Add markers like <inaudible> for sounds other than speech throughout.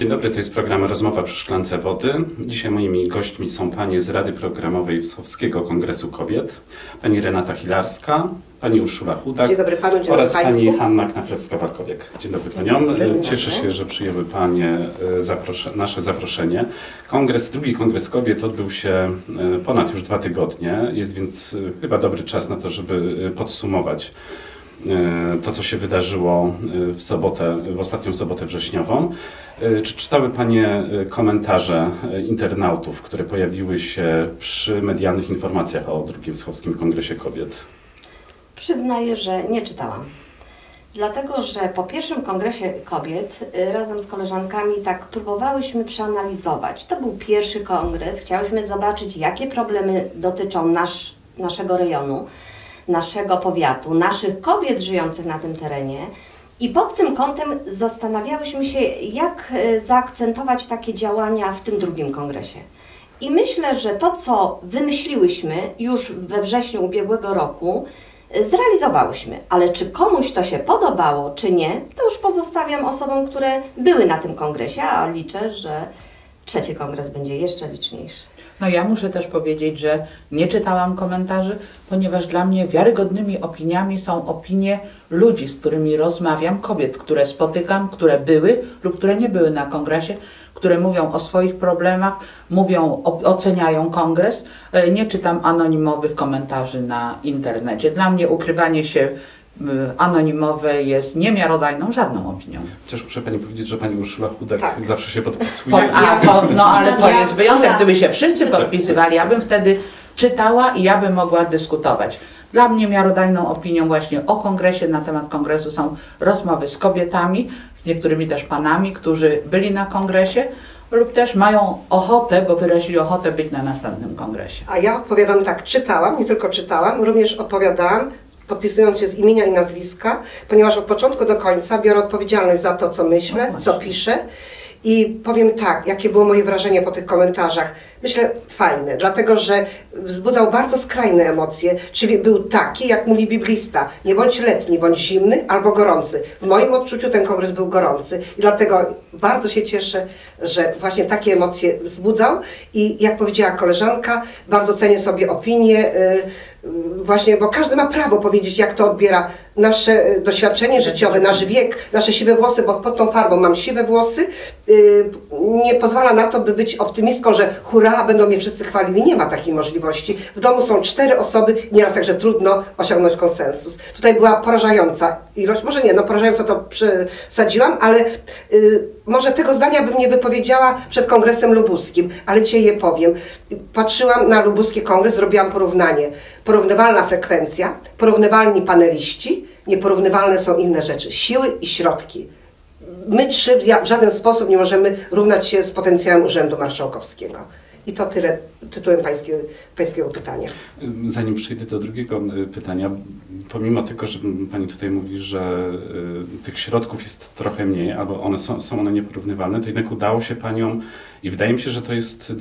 Dzień dobry, to jest program Rozmowa przy szklance wody. Dzisiaj moimi gośćmi są panie z Rady Programowej Wschodskiego Kongresu Kobiet, pani Renata Hilarska, pani Urszula Chudak Dzień dobry panu, dzień oraz pani państwu. Hanna Knaflewska-Warkowiak. Dzień dobry paniom. Cieszę się, że przyjęły panie e, zaprosze, nasze zaproszenie. Kongres, drugi Kongres Kobiet odbył się e, ponad już dwa tygodnie. Jest więc e, chyba dobry czas na to, żeby podsumować to, co się wydarzyło e, w sobotę, w ostatnią sobotę wrześniową. E, Czy czytały Panie e, komentarze e, internautów, które pojawiły się przy medialnych informacjach o drugim Wschodnim Kongresie Kobiet? Przyznaję, że nie czytałam. Dlatego, że po pierwszym kongresie kobiet razem z koleżankami tak próbowałyśmy przeanalizować. To był pierwszy kongres, chciałyśmy zobaczyć, jakie problemy dotyczą nasz, naszego rejonu, naszego powiatu, naszych kobiet żyjących na tym terenie. I pod tym kątem zastanawiałyśmy się, jak y, zaakcentować takie działania w tym drugim kongresie. I myślę, że to, co wymyśliłyśmy już we wrześniu ubiegłego roku, y, zrealizowałyśmy. Ale czy komuś to się podobało, czy nie, to już pozostawiam osobom, które były na tym kongresie, a liczę, że trzeci kongres będzie jeszcze liczniejszy. No ja muszę też powiedzieć, że nie czytałam komentarzy, ponieważ dla mnie wiarygodnymi opiniami są opinie ludzi, z którymi rozmawiam, kobiet, które spotykam, które były lub które nie były na kongresie, które mówią o swoich problemach, mówią, oceniają kongres. E, Nie czytam anonimowych komentarzy na internecie. Dla mnie ukrywanie się anonimowe jest niemiarodajną żadną opinią. Chociaż muszę Pani powiedzieć, że Pani Urszula Chudak Tak. zawsze się podpisuje. Po, a to, no ale to jest wyjątek, gdyby się wszyscy Wszyscy. podpisywali, ja bym wtedy czytała i ja bym mogła dyskutować. Dla mnie miarodajną opinią właśnie o kongresie, na temat kongresu są rozmowy z kobietami, z niektórymi też panami, którzy byli na kongresie lub też mają ochotę, bo wyrazili ochotę być na następnym kongresie. A ja odpowiadam tak, czytałam, nie tylko czytałam, również odpowiadałam, podpisując się z imienia i nazwiska, ponieważ od początku do końca biorę odpowiedzialność za to, co myślę, co piszę. I powiem tak, jakie było moje wrażenie po tych komentarzach. Myślę fajne, dlatego że wzbudzał bardzo skrajne emocje, czyli był taki, jak mówi biblista, nie bądź letni, bądź zimny albo gorący. W moim odczuciu ten kongres był gorący i dlatego bardzo się cieszę, że właśnie takie emocje wzbudzał i jak powiedziała koleżanka, bardzo cenię sobie opinię, y, y, właśnie, bo każdy ma prawo powiedzieć, jak to odbiera nasze y, doświadczenie życiowe, nasz wiek, nasze siwe włosy, bo pod tą farbą mam siwe włosy, y, nie pozwala na to, by być optymistką, że hurra, będą mnie wszyscy chwalili. Nie ma takiej możliwości. W domu są cztery osoby, nieraz także trudno osiągnąć konsensus. Tutaj była porażająca ilość, może nie, no porażająca to przesadziłam, ale y, może tego zdania bym nie wypowiedziała przed kongresem lubuskim, ale dzisiaj je powiem. Patrzyłam na lubuski kongres, zrobiłam porównanie. Porównywalna frekwencja, porównywalni paneliści, nieporównywalne są inne rzeczy, siły i środki. My trzy w żaden sposób nie możemy równać się z potencjałem Urzędu Marszałkowskiego. I to tyle tytułem pańskiego, pańskiego pytania. Zanim przejdę do drugiego y, pytania, pomimo tego, że Pani tutaj mówi, że y, tych środków jest trochę mniej, albo one są, są one nieporównywalne, to jednak udało się Paniom i wydaje mi się, że to jest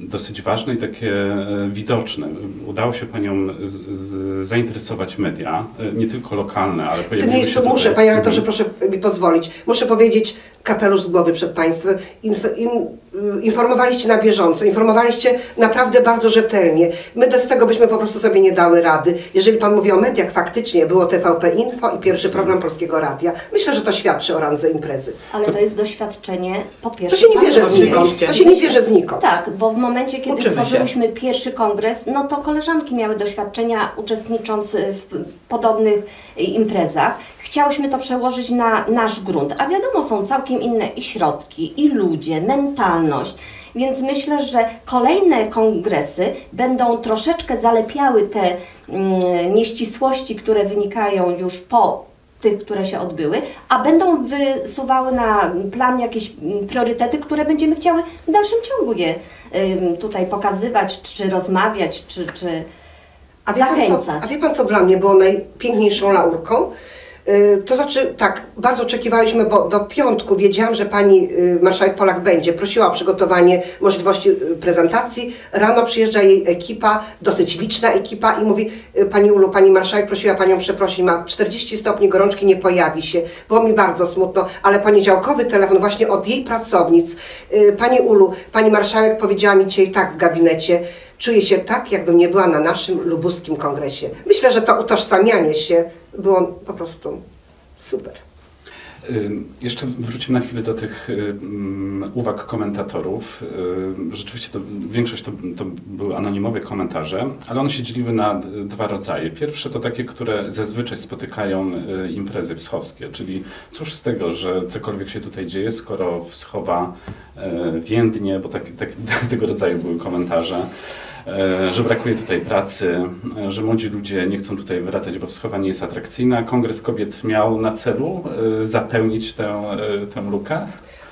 dosyć ważne i takie e, widoczne. Udało się Paniom z, z, zainteresować media, e, nie tylko lokalne, ale W pojawiły tym się miejscu tutaj- muszę, panie redaktorze, Mhm. proszę mi pozwolić. Muszę powiedzieć kapelusz z głowy przed państwem. Inf, in, y, informowaliście na bieżąco, informowaliście naprawdę bardzo rzetelnie. My bez tego byśmy po prostu sobie nie dały rady. Jeżeli pan mówi o mediach, faktycznie było TVP Info i pierwszy program Polskiego Radia. Myślę, że to świadczy o randze imprezy. Ale to jest doświadczenie po To pierwsze. się nie bierze znikąd. To się nie bierze znikąd. Tak, bo w momencie, kiedy Uczymy się. tworzyliśmy pierwszy kongres, no to koleżanki miały doświadczenia uczestnicząc w podobnych imprezach. Chciałyśmy to przełożyć na nasz grunt, a wiadomo, są całkiem inne i środki, i ludzie, mentalność. Więc myślę, że kolejne kongresy będą troszeczkę zalepiały te mm, nieścisłości, które wynikają już po tych, które się odbyły, a będą wysuwały na plan jakieś mm, priorytety, które będziemy chciały w dalszym ciągu je tutaj pokazywać, czy rozmawiać, czy, czy A wie, pan co, zachęcać. a wie pan, co dla mnie było najpiękniejszą laurką? Y, To znaczy, tak, bardzo oczekiwaliśmy, bo do piątku wiedziałam, że pani y, marszałek Polak będzie. Prosiła o przygotowanie możliwości y, prezentacji. Rano przyjeżdża jej ekipa, dosyć liczna ekipa i mówi, pani Ulu, pani marszałek prosiła panią przeprosić, ma 40 stopni gorączki, nie pojawi się. Było mi bardzo smutno, ale poniedziałkowy telefon właśnie od jej pracownic. Pani Ulu, pani marszałek powiedziała mi dzisiaj tak w gabinecie, czuję się tak, jakbym nie była na naszym lubuskim kongresie. Myślę, że to utożsamianie się było po prostu super. Jeszcze wrócimy na chwilę do tych uwag komentatorów. Rzeczywiście to, większość to, to były anonimowe komentarze, ale one się dzieliły na dwa rodzaje. Pierwsze to takie, które zazwyczaj spotykają y, imprezy wschowskie, czyli cóż z tego, że cokolwiek się tutaj dzieje, skoro wschowa więdnie, bo tak, tak, <laughs> tego rodzaju były komentarze. e, że brakuje tutaj pracy, e, że młodzi ludzie nie chcą tutaj wracać, bo wschowa nie jest atrakcyjna. Kongres Kobiet miał na celu e, zapełnić tę, e, tę lukę.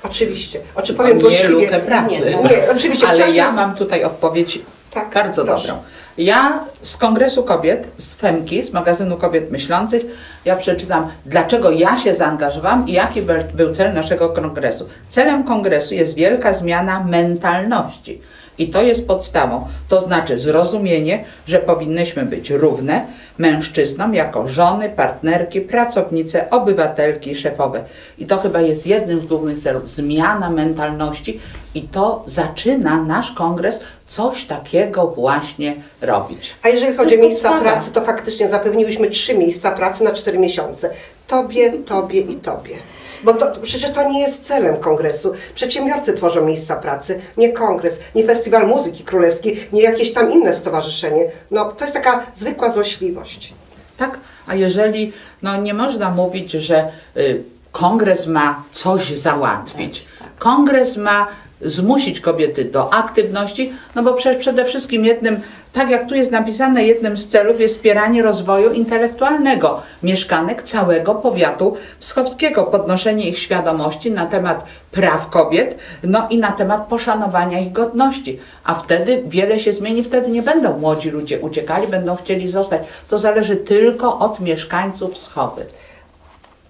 Oczywiście. Oczy powiem nie złośliwie. lukę pracy. Nie, Nie, oczywiście. <laughs> Ale ja mam tutaj odpowiedź Tak, bardzo proszę. dobrą. Ja z Kongresu Kobiet, z FEMKI, z magazynu Kobiet Myślących, ja przeczytam, dlaczego ja się zaangażowałam i jaki był cel naszego kongresu. Celem kongresu jest wielka zmiana mentalności. I to jest podstawą. To znaczy zrozumienie, że powinnyśmy być równe mężczyznom jako żony, partnerki, pracownice, obywatelki, szefowe. I to chyba jest jednym z głównych celów. Zmiana mentalności i to zaczyna nasz kongres coś takiego właśnie robić. A jeżeli chodzi o miejsca podstawa. pracy, to faktycznie zapewniłyśmy trzy miejsca pracy na cztery miesiące. Tobie, tobie i tobie. Bo to, przecież to nie jest celem kongresu. Przedsiębiorcy tworzą miejsca pracy, nie kongres, nie festiwal muzyki królewskiej, nie jakieś tam inne stowarzyszenie. No to jest taka zwykła złośliwość. Tak? A jeżeli, no nie można mówić, że y, kongres ma coś załatwić. Kongres ma zmusić kobiety do aktywności, no bo przecież przede wszystkim jednym, tak jak tu jest napisane, jednym z celów jest wspieranie rozwoju intelektualnego mieszkanek całego powiatu wschowskiego, podnoszenie ich świadomości na temat praw kobiet, no i na temat poszanowania ich godności. A wtedy wiele się zmieni, wtedy nie będą młodzi ludzie uciekali, będą chcieli zostać. To zależy tylko od mieszkańców Wschowy.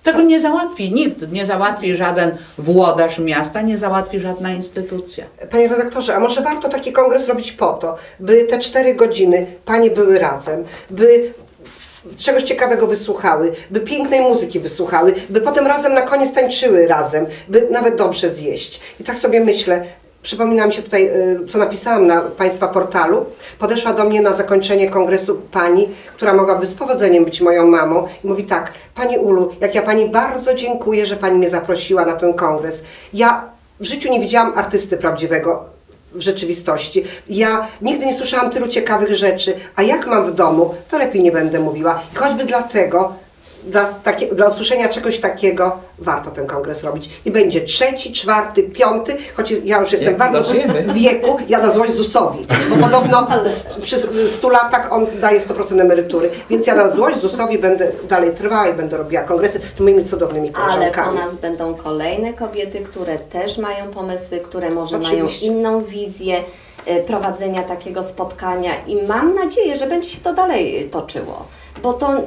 Tego nie załatwi nikt, nie załatwi żaden włodarz miasta, nie załatwi żadna instytucja. Panie redaktorze, a może warto taki kongres robić po to, by te cztery godziny panie były razem, by czegoś ciekawego wysłuchały, by pięknej muzyki wysłuchały, by potem razem na koniec tańczyły razem, by nawet dobrze zjeść. I tak sobie myślę, przypomina mi się tutaj, y, co napisałam na Państwa portalu. Podeszła do mnie na zakończenie kongresu pani, która mogłaby z powodzeniem być moją mamą i mówi tak, Pani Ulu, jak ja Pani bardzo dziękuję, że Pani mnie zaprosiła na ten kongres. Ja w życiu nie widziałam artysty prawdziwego w rzeczywistości. Ja nigdy nie słyszałam tylu ciekawych rzeczy, a jak mam w domu, to lepiej nie będę mówiła. I choćby dlatego, dla, takie, dla usłyszenia czegoś takiego, warto ten kongres robić. I będzie trzeci, czwarty, piąty, choć ja już jestem Jak bardzo w wieku, ja na złość ZUS-owi, bo podobno <laughs> przy 100 latach on daje 100% emerytury, więc ja na złość ZUS-owi będę dalej trwała i będę robiła kongresy z moimi cudownymi Ale po koleżankami. nas będą kolejne kobiety, które też mają pomysły, które może Oczywiście. mają inną wizję e, prowadzenia takiego spotkania i mam nadzieję, że będzie się to dalej toczyło. Bo to mm,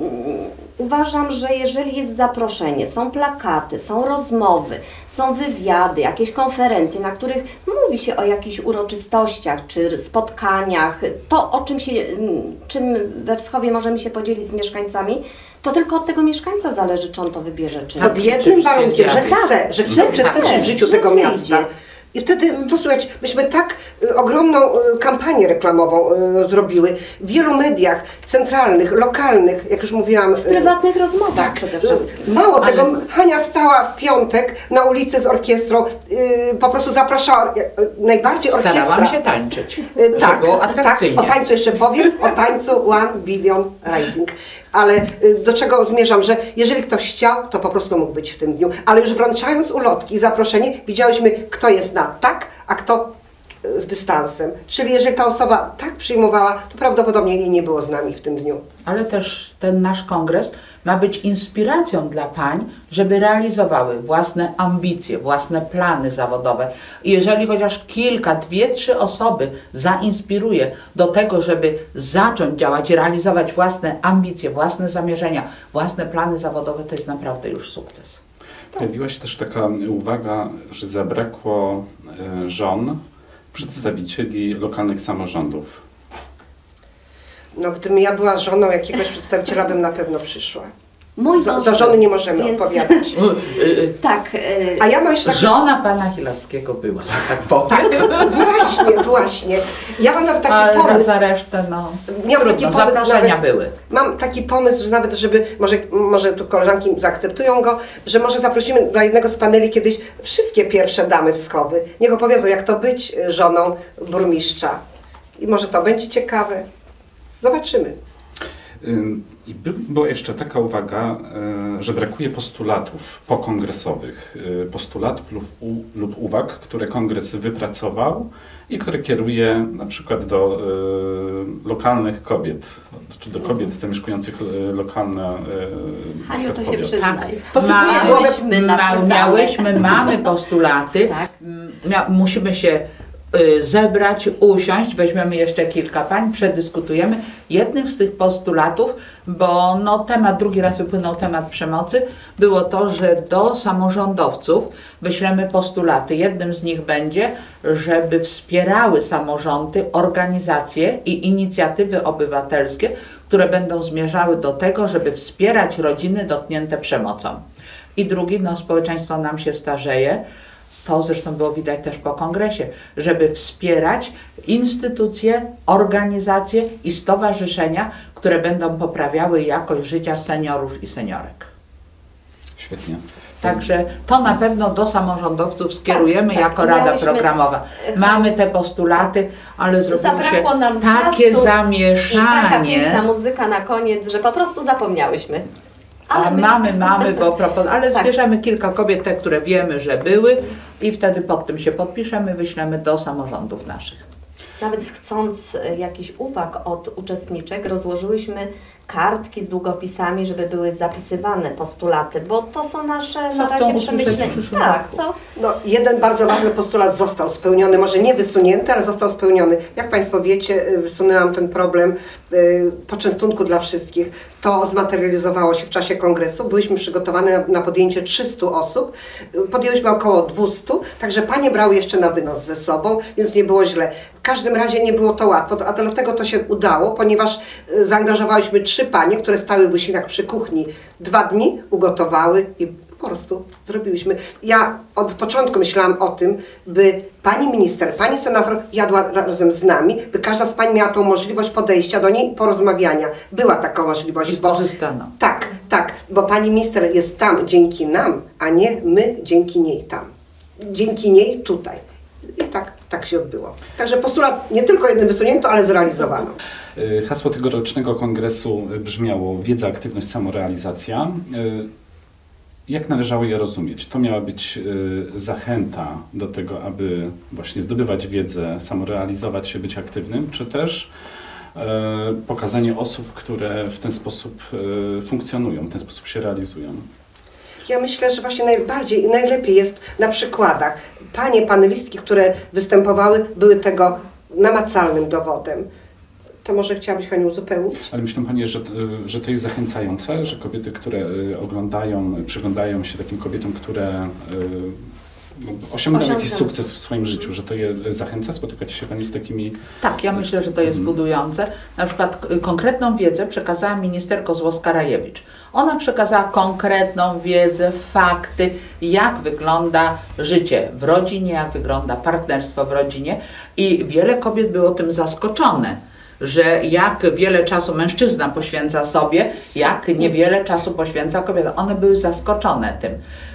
uważam, że jeżeli jest zaproszenie, są plakaty, są rozmowy, są wywiady, jakieś konferencje, na których mówi się o jakichś uroczystościach czy spotkaniach, to o czym się, czym we Wschowie możemy się podzielić z mieszkańcami, to tylko od tego mieszkańca zależy, czy on to wybierze, czy nie. Pod jednym warunkiem, że chce, że chce Tak, uczestniczyć tak, w życiu tego wyjdzie. I wtedy, to słuchajcie, myśmy tak y, ogromną y, kampanię reklamową y, zrobiły w wielu mediach centralnych, lokalnych, jak już mówiłam. W prywatnych rozmowach przede wszystkim. Mało Ale- tego, Hania stała w piątek na ulicy z orkiestrą, po prostu zapraszała, najbardziej orkiestra. Starałam się tańczyć, Tak, było tak, atrakcyjnie. o tańcu jeszcze powiem, o tańcu One Billion Rising. Ale do czego zmierzam, że jeżeli ktoś chciał, to po prostu mógł być w tym dniu. Ale już wręczając ulotki i zaproszenie, widziałyśmy, kto jest na tak, a kto y, z dystansem. Czyli jeżeli ta osoba tak przyjmowała, to prawdopodobnie jej nie było z nami w tym dniu. Ale też ten nasz kongres ma być inspiracją dla pań, żeby realizowały własne ambicje, własne plany zawodowe. Jeżeli chociaż kilka, dwie, trzy osoby zainspiruje do tego, żeby zacząć działać realizować własne ambicje, własne zamierzenia, własne plany zawodowe, to jest naprawdę już sukces. Pojawiła się też taka uwaga, że zabrakło e, żon przedstawicieli lokalnych samorządów. No, gdybym ja była żoną jakiegoś przedstawiciela, bym na pewno przyszła. Mój Za, za żony nie możemy więc- odpowiadać. <laughs> Y, y, Tak. y, A ja mam jeszcze. Żona pana Chilewskiego była, tak powiem. Tak, właśnie, właśnie. Ja mam nawet taki Ale pomysł. za resztę, no, Miałam taki trudno, pomysł zaproszenia nawet- były. Mam taki pomysł, że nawet, żeby, może, może tu koleżanki zaakceptują go, że może zaprosimy dla jednego z paneli kiedyś wszystkie pierwsze damy Wschowy. Niech opowiedzą, jak to być żoną burmistrza. I może to będzie ciekawe. Zobaczymy. Ym, I by, była jeszcze taka uwaga, e, że brakuje postulatów pokongresowych, e, postulatów lub, u, lub uwag, które kongres wypracował i które kieruje na przykład do e, lokalnych kobiet, czy do kobiet zamieszkujących e, lokalne e, Haniu, to się powiaty. przyznaj. Głowę- Miałyśmy ma, miałyśmy, mamy postulaty. Tak. Mia, musimy się y, zebrać, usiąść, weźmiemy jeszcze kilka pań, przedyskutujemy. Jednym z tych postulatów, bo no, temat, drugi raz wypłynął temat przemocy, było to, że do samorządowców wyślemy postulaty. Jednym z nich będzie, żeby wspierały samorządy, organizacje i inicjatywy obywatelskie, które będą zmierzały do tego, żeby wspierać rodziny dotknięte przemocą. I drugi, no społeczeństwo nam się starzeje, to zresztą było widać też po kongresie, żeby wspierać instytucje, organizacje i stowarzyszenia, które będą poprawiały jakość życia seniorów i seniorek. Świetnie. Także to na pewno do samorządowców skierujemy Tak, tak. jako Rada Miałyśmy- Programowa. Mamy te postulaty, ale zrobiło się Zabrakło nam takie zamieszanie. I taka piękna muzyka na koniec, że po prostu zapomniałyśmy. A my- mamy, mamy, bo propos, ale Tak. zbierzemy kilka kobiet, te, które wiemy, że były i wtedy pod tym się podpiszemy, wyślemy do samorządów naszych. Nawet chcąc e, jakichś uwag od uczestniczek, rozłożyłyśmy kartki z długopisami, żeby były zapisywane postulaty, bo to są nasze Co na razie przemyślenia. Tak, co? No, jeden bardzo ważny postulat został spełniony, może nie wysunięty, ale został spełniony. Jak Państwo wiecie, y, wysunęłam ten problem y, poczęstunku dla wszystkich. To zmaterializowało się w czasie kongresu. Byliśmy przygotowane na, podjęcie 300 osób. Y, Podjęłyśmy około 200, także panie brały jeszcze na wynos ze sobą, więc nie było źle. W każdym razie nie było to łatwo, a dlatego to się udało, ponieważ y, zaangażowałyśmy trzy panie, które stały w Łysinach przy kuchni. Dwa dni ugotowały i po prostu zrobiłyśmy. Ja od początku myślałam o tym, by pani minister, pani senator jadła razem z nami, by każda z pań miała tą możliwość podejścia do niej i porozmawiania. Była taka możliwość. Skorzystano. Tak, tak, bo pani minister jest tam dzięki nam, a nie my dzięki niej tam. Dzięki niej tutaj. I tak, tak się odbyło. Także postulat nie tylko jeden wysunięto, ale zrealizowano. Y, Hasło tegorocznego kongresu brzmiało wiedza, aktywność, samorealizacja. Y, Jak należało je rozumieć? To miała być y, zachęta do tego, aby właśnie zdobywać wiedzę, samorealizować się, być aktywnym, czy też pokazanie osób, które w ten sposób funkcjonują, w ten sposób się realizują. Ja myślę, że właśnie najbardziej i najlepiej jest na przykładach. Panie panelistki, które występowały, były tego namacalnym dowodem. To może chciałabyś Haniu uzupełnić? Ale myślę Panie, że, y, że to jest zachęcające, że kobiety, które y, oglądają, przyglądają się takim kobietom, które y, osiągają jakiś sukces w swoim życiu, że to je zachęca? Spotykacie się Pani z takimi... Tak, ja myślę, że to jest budujące. Na przykład konkretną wiedzę przekazała minister Kozłowska-Rajewicz. Ona przekazała konkretną wiedzę, fakty, jak wygląda życie w rodzinie, jak wygląda partnerstwo w rodzinie i wiele kobiet było tym zaskoczone że jak wiele czasu mężczyzna poświęca sobie, jak niewiele czasu poświęca kobieta. One były zaskoczone tym.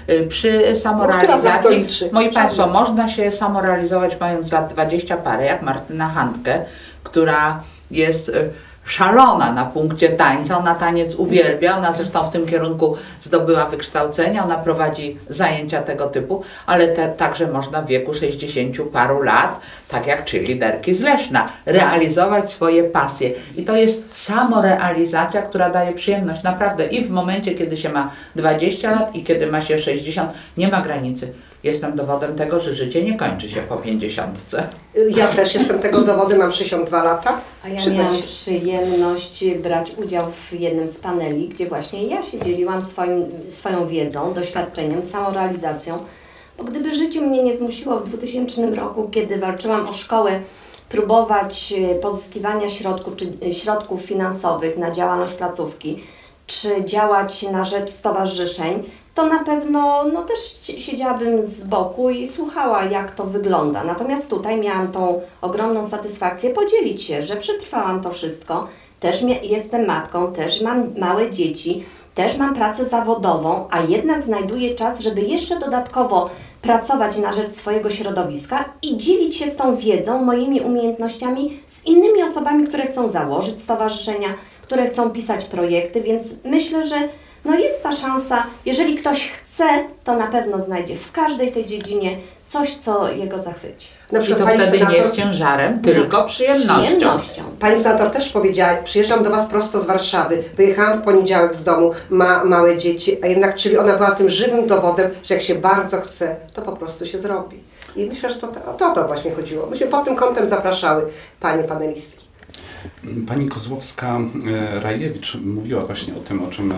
Y, Przy samorealizacji, moi. Państwo, można się samorealizować mając lat 20 parę, jak Martyna Handke, która jest y, szalona na punkcie tańca. Ona taniec uwielbia, ona zresztą w tym kierunku zdobyła wykształcenie, ona prowadzi zajęcia tego typu, ale te, także można w wieku 60 paru lat, tak jak czy liderki z Leszna, realizować swoje pasje. I to jest samorealizacja, która daje przyjemność. Naprawdę i w momencie, kiedy się ma 20 lat i kiedy ma się 60, nie ma granicy. Jestem dowodem tego, że życie nie kończy się po 50. Ja też jestem tego dowodem, mam 62 lata. A ja Przyznam miałam przyjemność brać udział w jednym z paneli, gdzie właśnie ja się dzieliłam swoim, swoją wiedzą, doświadczeniem, samorealizacją. Bo gdyby życie mnie nie zmusiło w 2000 roku, kiedy walczyłam o szkołę, próbować e, pozyskiwania środków, czy, e, środków finansowych na działalność placówki, czy działać na rzecz stowarzyszeń, to na pewno no, też siedziałabym z boku i słuchała, jak to wygląda. Natomiast tutaj miałam tą ogromną satysfakcję podzielić się, że przetrwałam to wszystko. Też jestem matką, też mam małe dzieci, też mam pracę zawodową, a jednak znajduję czas, żeby jeszcze dodatkowo pracować na rzecz swojego środowiska i dzielić się z tą wiedzą, moimi umiejętnościami z innymi osobami, które chcą założyć stowarzyszenia, które chcą pisać projekty, więc myślę, że no jest ta szansa, jeżeli ktoś chce, to na pewno znajdzie w każdej tej dziedzinie coś, co jego zachwyci. Na I przykład to pani wtedy nie senator, jest ciężarem, tylko przyjemnością. Przyjemnością. Pani senator też powiedziała, przyjeżdżam do Was prosto z Warszawy, wyjechałam w poniedziałek z domu, ma małe dzieci, a jednak, czyli ona była tym żywym dowodem, że jak się bardzo chce, to po prostu się zrobi. I myślę, że to o to, to właśnie chodziło. Myśmy pod tym kątem zapraszały Panie panelistki. Pani Kozłowska-Rajewicz mówiła właśnie o tym, o czym e,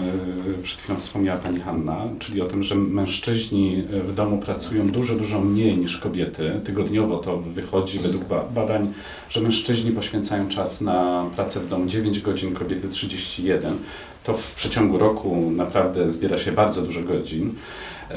przed chwilą wspomniała Pani Hanna, czyli o tym, że mężczyźni w domu pracują dużo, dużo mniej niż kobiety. Tygodniowo to wychodzi według ba- badań, że mężczyźni poświęcają czas na pracę w domu 9 godzin, kobiety 31. To w przeciągu roku naprawdę zbiera się bardzo dużo godzin.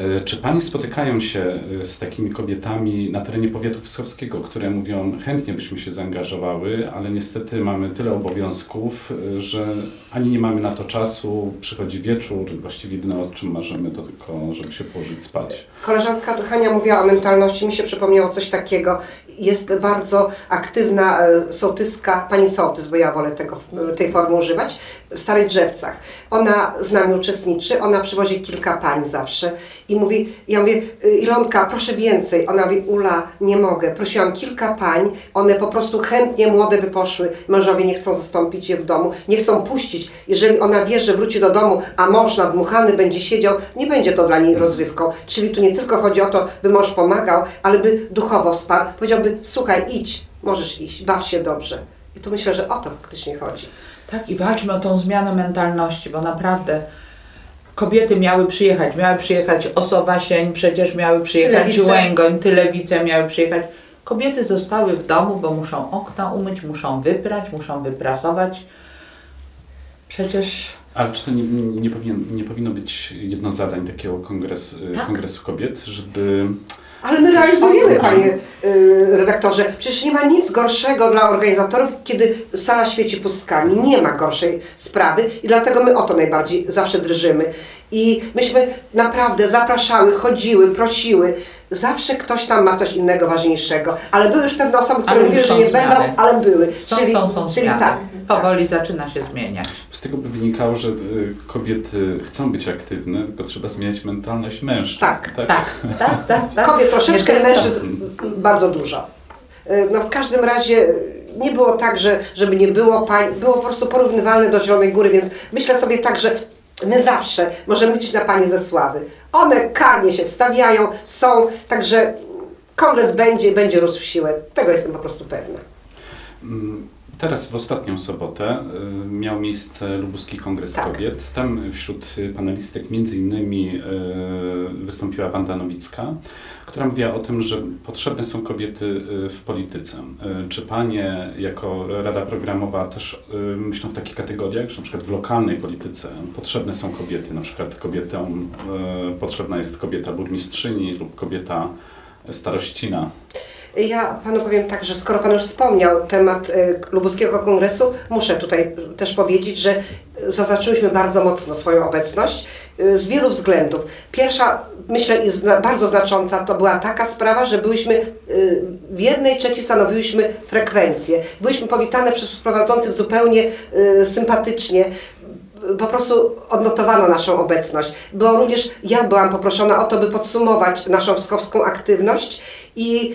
E, Czy Panie spotykają się e, z takimi kobietami na terenie powiatu wysowskiego, które mówią, chętnie byśmy się zaangażowały, ale niestety mamy tyle obowiązków, e, że ani nie mamy na to czasu, przychodzi wieczór, właściwie jedyne o czym marzymy to tylko, żeby się położyć spać. Koleżanka Hania mówiła o mentalności, mi się przypomniało coś takiego. Jest bardzo aktywna e, sołtyska, pani sołtys, bo ja wolę tego, tej formy używać, w Starych Drzewcach. Ona z nami uczestniczy, ona przywozi kilka pań zawsze i mówi, ja mówię, y, Ilonka, proszę więcej. Ona mówi, Ula, nie mogę. Prosiłam kilka pań, one po prostu chętnie młode by poszły. Mężowie nie chcą zastąpić je w domu, nie chcą puścić. Jeżeli ona wie, że wróci do domu, a mąż nadmuchany będzie siedział, nie będzie to dla niej rozrywką. Czyli tu nie tylko chodzi o to, by mąż pomagał, ale by duchowo wsparł. Powiedziałby, słuchaj, idź, możesz iść, baw się dobrze. I tu myślę, że o to faktycznie chodzi. Tak, i walczmy o tą zmianę mentalności, bo naprawdę kobiety miały przyjechać, miały przyjechać Osowa Sień, przecież miały przyjechać Tylewice. Łęgoń, Tylewice miały przyjechać. Kobiety zostały w domu, bo muszą okna umyć, muszą wyprać, muszą wyprasować. Przecież Ale czy to nie, nie, nie, powinien, nie powinno być jedno z zadań takiego kongres, Tak. kongresu kobiet, żeby Ale my realizujemy, panie y, redaktorze. Przecież nie ma nic gorszego dla organizatorów, kiedy sala świeci pustkami. Nie ma gorszej sprawy i dlatego my o to najbardziej zawsze drżymy. I myśmy naprawdę zapraszały, chodziły, prosiły. Zawsze ktoś tam ma coś innego ważniejszego. Ale były już pewne osoby, które mówiły, że nie będą, ale były. są, są, są czyli tak. Powoli zaczyna się zmieniać. Z tego by wynikało, że y, kobiety chcą być aktywne, tylko trzeba zmieniać mentalność mężczyzn. Tak, Tak, tak, tak. tak. <laughs> Kobiet troszeczkę, mężczyzn bardzo dużo. Y, No w każdym razie nie było tak, że, żeby nie było pań, było po prostu porównywalne do Zielonej Góry, więc myślę sobie tak, że my zawsze możemy liczyć na panie ze sławy. One karnie się wstawiają, są, także kongres będzie i będzie rósł w siłę. Tego jestem po prostu pewna. Teraz w ostatnią sobotę y, miał miejsce Lubuski Kongres Tak. Kobiet. Tam wśród panelistek między innymi y, wystąpiła Wanda Nowicka, która mówiła o tym, że potrzebne są kobiety y, w polityce. Czy Panie jako Rada Programowa też myślą w takich kategoriach, że na przykład w lokalnej polityce potrzebne są kobiety, na przykład kobietom potrzebna jest kobieta burmistrzyni lub kobieta starościna? Ja panu powiem tak, że skoro pan już wspomniał temat e, Lubuskiego Kongresu, muszę tutaj też powiedzieć, że zaznaczyłyśmy bardzo mocno swoją obecność e, z wielu względów. Pierwsza, myślę, bardzo znacząca, to była taka sprawa, że byliśmy e, w jednej trzeciej stanowiłyśmy frekwencję. Byliśmy powitane przez prowadzących zupełnie sympatycznie po prostu odnotowano naszą obecność, bo również ja byłam poproszona o to, by podsumować naszą wskowską aktywność i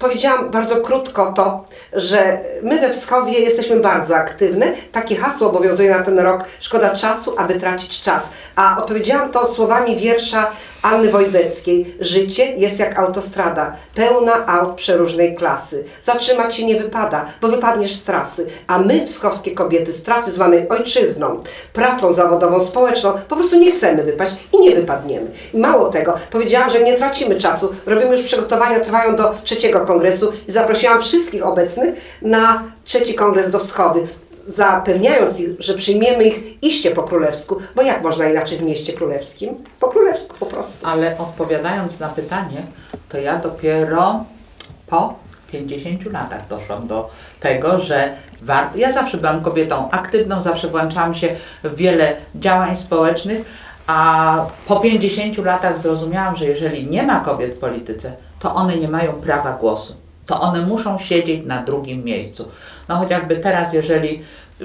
powiedziałam bardzo krótko to, że my we Wschowie jesteśmy bardzo aktywne. Takie hasło obowiązuje na ten rok, szkoda czasu, aby tracić czas. A odpowiedziałam to słowami wiersza Anny Wojdeckiej. Życie jest jak autostrada, pełna aut przeróżnej klasy. Zatrzymać się nie wypada, bo wypadniesz z trasy. A my, wskowskie kobiety, z trasy zwanej ojczyzną, pracą zawodową, społeczną, po prostu nie chcemy wypaść i nie wypadniemy. I mało tego, powiedziałam, że nie tracimy czasu. Robimy już przygotowania, trwają do trzeciego kongresu i zaprosiłam wszystkich obecnych na trzeci kongres do Wschody zapewniając ich, że przyjmiemy ich iście po królewsku, bo jak można inaczej w mieście królewskim? Po królewsku po prostu. Ale odpowiadając na pytanie, to ja dopiero po 50 latach doszłam do tego, że warto. Ja zawsze byłam kobietą aktywną, zawsze włączałam się w wiele działań społecznych, a po 50 latach zrozumiałam, że jeżeli nie ma kobiet w polityce, to one nie mają prawa głosu. To one muszą siedzieć na drugim miejscu. No chociażby teraz, jeżeli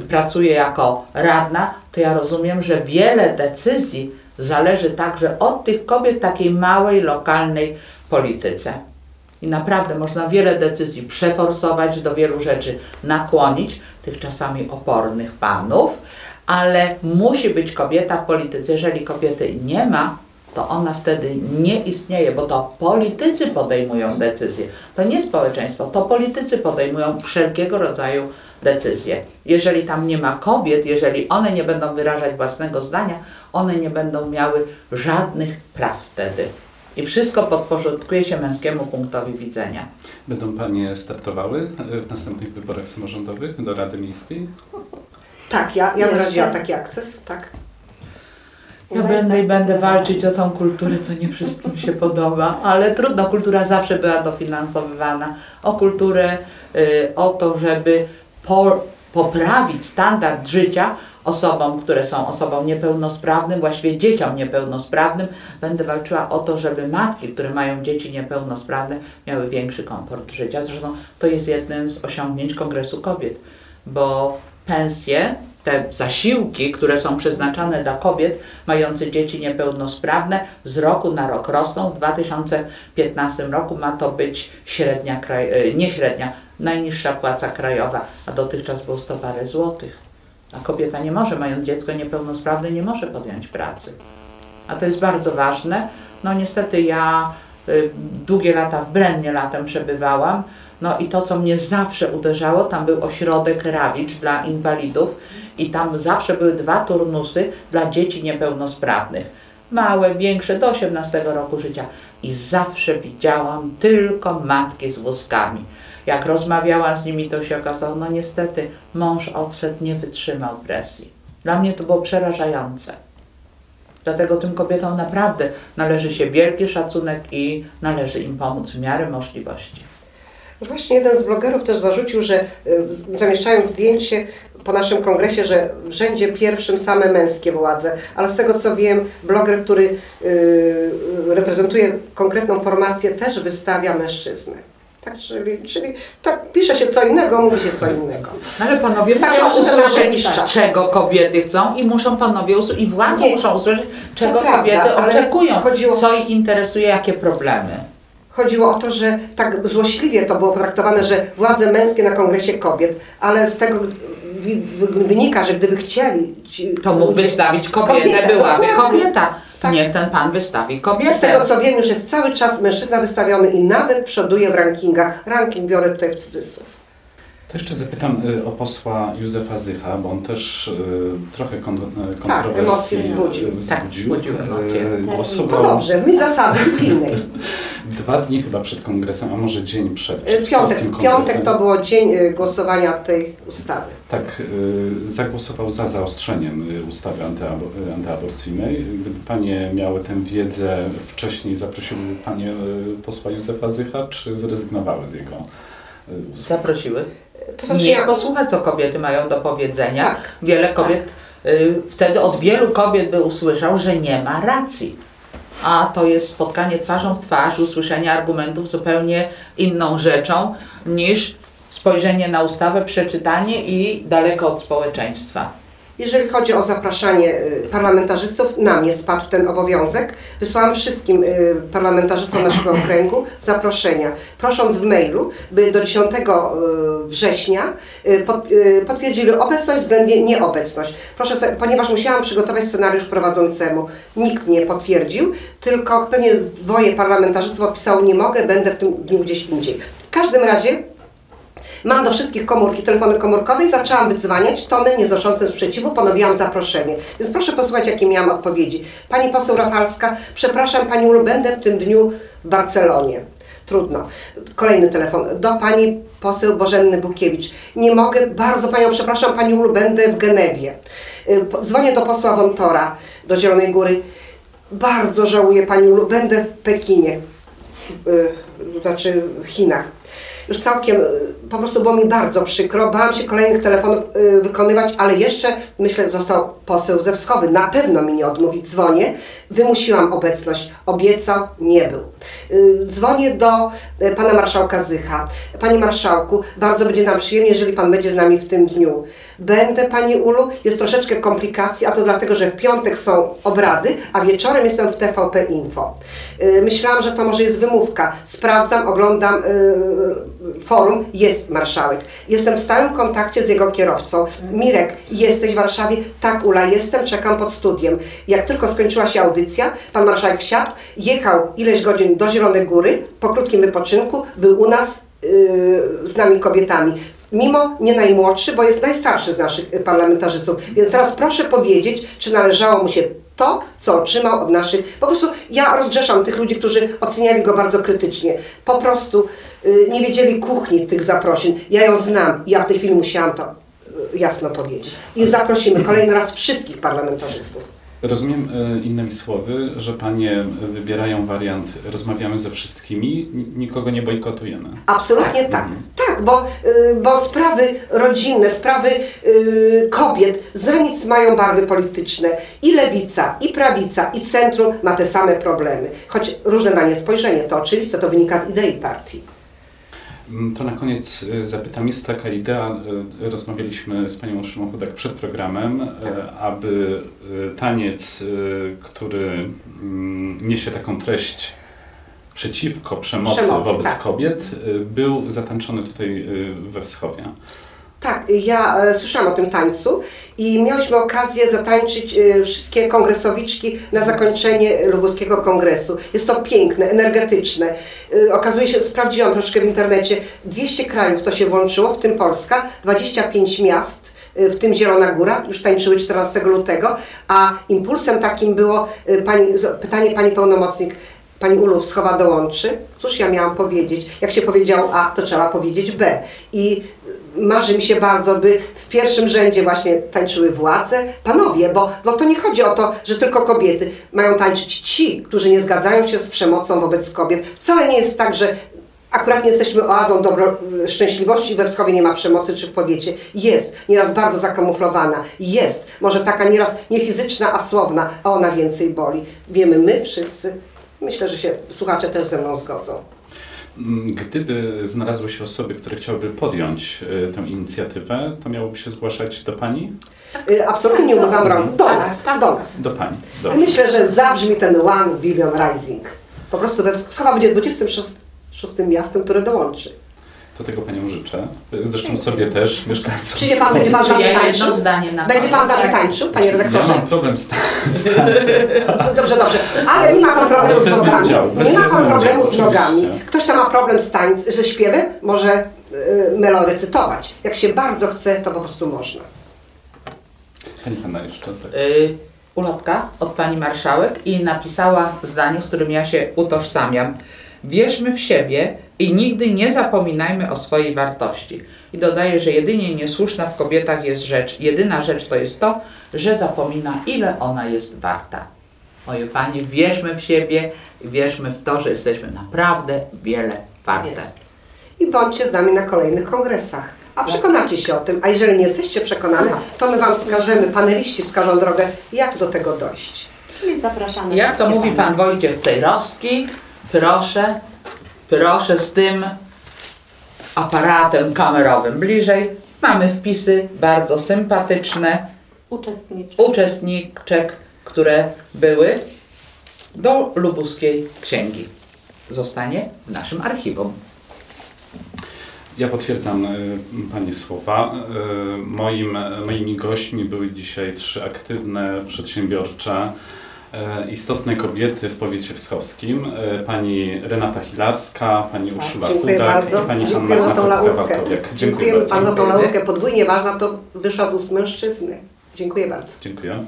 pracuję jako radna, to ja rozumiem, że wiele decyzji zależy także od tych kobiet w takiej małej, lokalnej polityce. I naprawdę można wiele decyzji przeforsować, do wielu rzeczy nakłonić, tych czasami opornych panów, ale musi być kobieta w polityce. Jeżeli kobiety nie ma, to ona wtedy nie istnieje, bo to politycy podejmują decyzje. To nie społeczeństwo, to politycy podejmują wszelkiego rodzaju decyzje. Jeżeli tam nie ma kobiet, jeżeli one nie będą wyrażać własnego zdania, one nie będą miały żadnych praw wtedy. I wszystko podporządkuje się męskiemu punktowi widzenia. Będą Panie startowały e, w następnych wyborach samorządowych do Rady Miejskiej? Tak, ja, ja wyraziłam taki akces, tak. Ja będę i będę walczyć o tą kulturę, co nie wszystkim się podoba, ale trudno, kultura zawsze była dofinansowywana. O kulturę, y, o to, żeby po, poprawić standard życia osobom, które są osobą niepełnosprawnym, właściwie dzieciom niepełnosprawnym. Będę walczyła o to, żeby matki, które mają dzieci niepełnosprawne, miały większy komfort życia. Zresztą to jest jednym z osiągnięć Kongresu Kobiet, bo pensje, te zasiłki, które są przeznaczane dla kobiet mających dzieci niepełnosprawne, z roku na rok rosną. W 2015 roku ma to być średnia, e, nie średnia, najniższa płaca krajowa, a dotychczas było 100 parę złotych. A kobieta nie może, mając dziecko niepełnosprawne, nie może podjąć pracy. A to jest bardzo ważne. No niestety ja y, długie lata w Brennie latem przebywałam. No i to, co mnie zawsze uderzało, tam był ośrodek Rawicz dla inwalidów i tam zawsze były dwa turnusy dla dzieci niepełnosprawnych. Małe, większe, do 18 roku życia. I zawsze widziałam tylko matki z wózkami. Jak rozmawiałam z nimi, to się okazało, no niestety mąż odszedł, nie wytrzymał presji. Dla mnie to było przerażające. Dlatego tym kobietom naprawdę należy się wielki szacunek i należy im pomóc w miarę możliwości. Właśnie jeden z blogerów też zarzucił, że y, zamieszczając zdjęcie po naszym kongresie, że w rzędzie pierwszym same męskie władze, ale z tego co wiem, bloger, który y, reprezentuje konkretną formację, też wystawia mężczyznę. Tak, czyli, czyli tak, pisze się co innego, mówi się co innego. No ale panowie Tak, muszą usłyszeć, mistrza. czego kobiety chcą i muszą panowie usłyszeć, i władze muszą usłyszeć, czego prawda, kobiety oczekują, chodziło- co ich interesuje, jakie problemy. Chodziło o to, że tak złośliwie to było potraktowane, że władze męskie na kongresie kobiet, ale z tego wynika, że gdyby chcieli... Ci To mógł ludzie- wystawić kobietę, Kobietę, byłaby kobieta. Tak. Niech ten pan wystawi Z tego kobietę. co wiem, już jest cały czas mężczyzna wystawiony i nawet przoduje w rankingach. Ranking biorę tutaj w cudzysłów. To jeszcze zapytam y, o posła Józefa Zycha, bo on też y, trochę kon, y, kontrowersji emocje wzbudził. y, Tak, wzbudził emocje. Y, No Głosował, dobrze, w mi zasady <laughs> biblijnej. Dwa dni chyba przed kongresem, a może dzień przed, przed Piątek, piątek to było dzień głosowania tej ustawy. Tak, y, zagłosował za zaostrzeniem ustawy antyabo- antyaborcyjnej. Gdyby Panie miały tę wiedzę wcześniej, zaprosiłyby Panie posła Józefa Zycha, czy zrezygnowały z jego ustawy? Zaprosiły. To znaczy Nie posłuchać, co kobiety mają do powiedzenia. Tak. Wiele kobiet, y, wtedy od wielu kobiet by usłyszał, że nie ma racji. A to jest spotkanie twarzą w twarz, usłyszenie argumentów zupełnie inną rzeczą niż spojrzenie na ustawę, przeczytanie i daleko od społeczeństwa. Jeżeli chodzi o zapraszanie y, parlamentarzystów, na mnie spadł ten obowiązek. Wysłałam wszystkim y, parlamentarzystom naszego okręgu zaproszenia, prosząc w mailu, by do 10 y, września potwierdzili obecność względnie nieobecność. Proszę sobie, ponieważ musiałam przygotować scenariusz prowadzącemu, nikt nie potwierdził, tylko pewnie dwoje parlamentarzystów odpisało nie mogę, będę w tym dniu gdzieś indziej. W każdym razie Mam do wszystkich komórki, telefony komórkowe i zaczęłam wydzwaniać, tony nieznoszące sprzeciwu, ponowiłam zaproszenie. Więc proszę posłuchać, jakie miałam odpowiedzi. Pani poseł Rafalska, przepraszam Pani Ulu, będę w tym dniu w Barcelonie. Trudno. Kolejny telefon. Do Pani poseł Bożenny Bukiewicz. Nie mogę, bardzo Panią przepraszam Pani Ulu, będę w Genewie. Y, Dzwonię do posła Wontora, do Zielonej Góry. Bardzo żałuję Pani Ulu, będę w Pekinie y, znaczy w Chinach. Już całkiem, y, po prostu było mi bardzo przykro, bałam się kolejnych telefonów y, wykonywać, ale jeszcze, myślę, został poseł ze Wschowy, na pewno mi nie odmówi, dzwonię, wymusiłam obecność, obiecał, nie był. Y, Dzwonię do y, pana marszałka Zycha. Panie marszałku, bardzo będzie nam przyjemnie, jeżeli pan będzie z nami w tym dniu. Będę, Pani Ulu, jest troszeczkę komplikacji, a to dlatego, że w piątek są obrady, a wieczorem jestem w TVP Info. Y, Myślałam, że to może jest wymówka. Sprawdzam, oglądam y, forum, jest marszałek. Jestem w stałym kontakcie z jego kierowcą. Mirek, jesteś w Warszawie? Tak, Ula, jestem, czekam pod studiem. Jak tylko skończyła się audycja, pan marszałek wsiadł, jechał ileś godzin do Zielonej Góry, po krótkim wypoczynku, był u nas y, z nami kobietami. Mimo nie najmłodszy, bo jest najstarszy z naszych parlamentarzystów. Więc teraz proszę powiedzieć, czy należało mu się to, co otrzymał od naszych. Po prostu ja rozgrzeszam tych ludzi, którzy oceniali go bardzo krytycznie. Po prostu y, nie wiedzieli kuchni tych zaprosin. Ja ją znam ja w tej chwili musiałam to y, jasno powiedzieć. I zaprosimy kolejny raz wszystkich parlamentarzystów. Rozumiem e, innymi słowy, że Panie wybierają wariant rozmawiamy ze wszystkimi, ni- nikogo nie bojkotujemy. Absolutnie tak. Tak, bo, y, bo sprawy rodzinne, sprawy y, kobiet za nic mają barwy polityczne. I lewica, i prawica, i centrum ma te same problemy. Choć różne na nie spojrzenie, to oczywiste, to wynika z idei partii. Mm, To na koniec y, zapytam, jest taka idea, y, rozmawialiśmy z Panią Szymon Chudak przed programem, y, aby y, taniec, który mm, niesie taką treść przeciwko przemocy Przemoc, wobec tak. kobiet, był zatańczony tutaj we Wschowie. Tak, ja e, słyszałam o tym tańcu i miałyśmy okazję zatańczyć e, wszystkie kongresowiczki na zakończenie Lubuskiego Kongresu. Jest to piękne, energetyczne. E, okazuje się, sprawdziłam troszkę w internecie, 200 krajów to się włączyło, w tym Polska, 25 miast w tym Zielona Góra, już tańczyły 14 lutego, a impulsem takim było pani, pytanie pani pełnomocnik, Pani Ulu Wschowa dołączy. Cóż ja miałam powiedzieć? Jak się powiedział A, to trzeba powiedzieć B. I marzy mi się bardzo, by w pierwszym rzędzie właśnie tańczyły władze, panowie, bo, bo to nie chodzi o to, że tylko kobiety mają tańczyć ci, którzy nie zgadzają się z przemocą wobec kobiet. Wcale nie jest tak, że akurat nie jesteśmy oazą dobro, szczęśliwości, we wschowie nie ma przemocy czy w powiecie. Jest, nieraz bardzo zakamuflowana. Jest, może taka nieraz nie fizyczna, a słowna, a ona więcej boli. Wiemy my wszyscy. Myślę, że się słuchacze też ze mną zgodzą. Mm, Gdyby znalazły się osoby, które chciałyby podjąć y, tę inicjatywę, to miałoby się zgłaszać do Pani? Y, Absolutnie nie umywam rąk. Do Tak, nas, tak. do nas. Do Pani. A Dobrze. myślę, że zabrzmi ten One Billion Rising. Po prostu we Wschowa będzie 26 szóstym miastem, które dołączy. To tego Panią życzę. Zresztą sobie też, mieszkańcom. Przyjdzie Pan, będzie Pan z Czy nami ja tańczył? jedno zdanie na Będzie Pan z koniec? nami tańczył, Panie Ja redaktorze? mam problem z, z <laughs> Dobrze, dobrze. Ale nie ma Pan problemu z nogami. Nie ma Pan problemu z nogami. Ktoś tam ma problem z tańc, ze śpiewem, może y, melo recytować. Jak się bardzo chce, to po prostu można. Pani Hanna jeszcze. Tak. y, ulotka od pani marszałek i napisała zdanie, z którym ja się utożsamiam. Wierzmy w siebie i nigdy nie zapominajmy o swojej wartości. I dodaję, że jedynie niesłuszna w kobietach jest rzecz, jedyna rzecz to jest to, że zapomina, ile ona jest warta. Moje Panie, wierzmy w siebie i wierzmy w to, że jesteśmy naprawdę wiele warte. I bądźcie z nami na kolejnych kongresach. A przekonacie się o tym, a jeżeli nie jesteście przekonane, to my Wam wskażemy, paneliści wskażą drogę, jak do tego dojść. Czyli zapraszamy. Jak to mówi pan Wojciech Cejrowski, proszę, proszę z tym aparatem kamerowym bliżej. Mamy wpisy bardzo sympatyczne Uczestniczy. uczestniczek, które były do lubuskiej księgi. Zostanie w naszym archiwum. Ja potwierdzam y, Pani słowa. Y, Moim, moimi gośćmi były dzisiaj trzy aktywne, przedsiębiorcze, y, istotne kobiety w powiecie wschowskim. Y, Pani Renata Hilarska, Pani Urszula Dziękuję Tudak bardzo. i Pani Hanna. Matowska-Wakowiak. Dziękuję Dziękujemy bardzo. Panu tą laurkę. Podwójnie ważna, to wyszła z ust mężczyzny. Dziękuję bardzo. Dziękuję.